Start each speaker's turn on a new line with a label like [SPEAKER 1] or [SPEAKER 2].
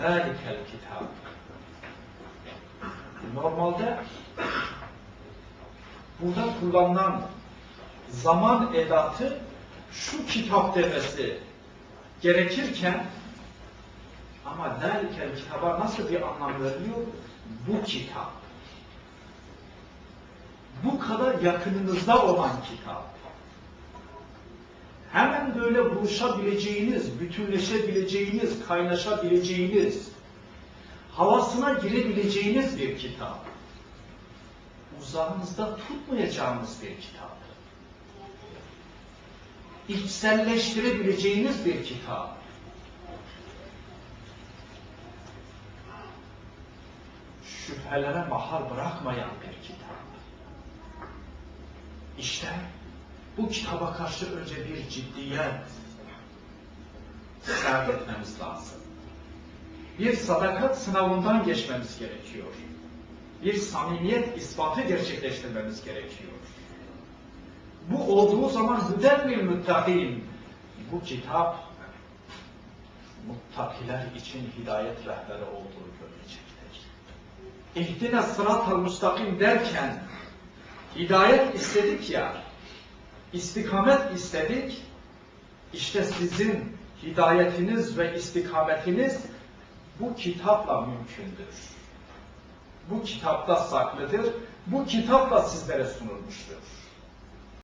[SPEAKER 1] ذَٰلِكَ kitap. Normalde burada kullanılan zaman edatı şu kitap demesi gerekirken ama derken kitaba nasıl bir anlam veriliyor? Bu kitap. Bu kadar yakınınızda olan kitap. Hemen böyle buluşabileceğiniz, bütünleşebileceğiniz, kaynaşabileceğiniz, havasına girebileceğiniz bir kitap. Uzağınızda tutmayacağınız bir kitap. İçselleştirebileceğiniz bir kitap. Şüphelere mahal bırakmayan bir kitap. İşte bu kitaba karşı önce bir ciddiyet etmemiz lazım. Bir sadakat sınavından geçmemiz gerekiyor. Bir samimiyet ispatı gerçekleştirmemiz gerekiyor. Bu olduğu zaman hüden bir müttakin. Bu kitap muttakiler için hidayet rehberi olduğu görecektir. İhdine sıratal müstakim derken hidayet istedik ya, istikamet istedik. İşte sizin hidayetiniz ve istikametiniz bu kitapla mümkündür. Bu kitapta saklıdır. Bu kitapla sizlere sunulmuştur.